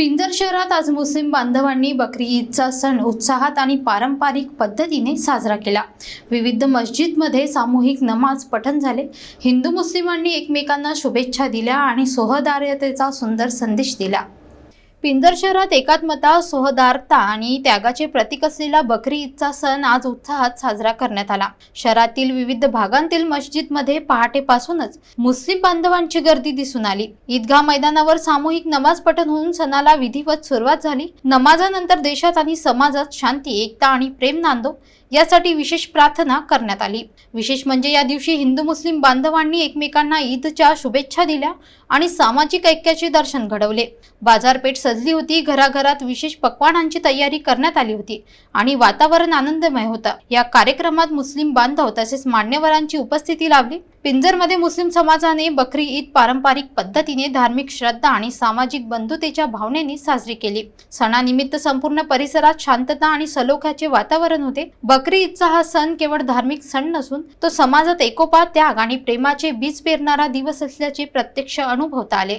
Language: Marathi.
पिंजर शहरात आज मुस्लिम बांधवांनी बकरी ईदचा सण उत्साहात आणि पारंपरिक पद्धतीने साजरा केला. विविध मस्जिदमध्ये सामूहिक नमाज पठण झाले. हिंदू मुस्लिमांनी एकमेकांना शुभेच्छा दिल्या आणि सोहदार्यतेचा सुंदर संदेश दिला. पिंजर शहरात एकात्मता सोहदारता आणि त्यागाचे प्रतीक असलेला बकरी ईदचा सण आज उत्साहात साजरा करण्यात आला. शहरातील विविध भागांतील मस्जिदमध्ये पहाटेपासूनच मुस्लिम बांधवांची गर्दी दिसून आली. ईदगाह मैदानावर सामूहिक नमाज पठण होऊन सणाला विधिवत सुरुवात झाली. नमाजानंतर देशात आणि समाजात शांती एकता आणि प्रेम नांदो यासाठी विशेष प्रार्थना करण्यात आली. विशेष म्हणजे या दिवशी हिंदू मुस्लिम बांधवांनी एकमेकांना ईदच्या शुभेच्छा दिल्या आणि सामाजिक ऐक्याचे दर्शन घडवले. बाजारपेठ सजली होती. घराघरात विशेष पक्वानांची तयारी करण्यात आली होती आणि वातावरण आनंदमय होता. या कार्यक्रमात मुस्लिम बांधव तसेच मान्यवरांची उपस्थिती लाभली. पिंजरमध्ये मुस्लिम समाजाने बकरी ईद पारंपरिक पद्धतीने धार्मिक श्रद्धा आणि सामाजिक बंधुतेच्या भावनेने साजरी केली. सणानिमित्त संपूर्ण परिसरात शांतता आणि सलोख्याचे वातावरण होते. बकरी ईदचा हा सण केवळ धार्मिक सण नसून तो समाजात एकोपा त्याग आणि प्रेमाचे बीज पेरणारा दिवस असल्याचे प्रत्यक्ष अनुभवता आले.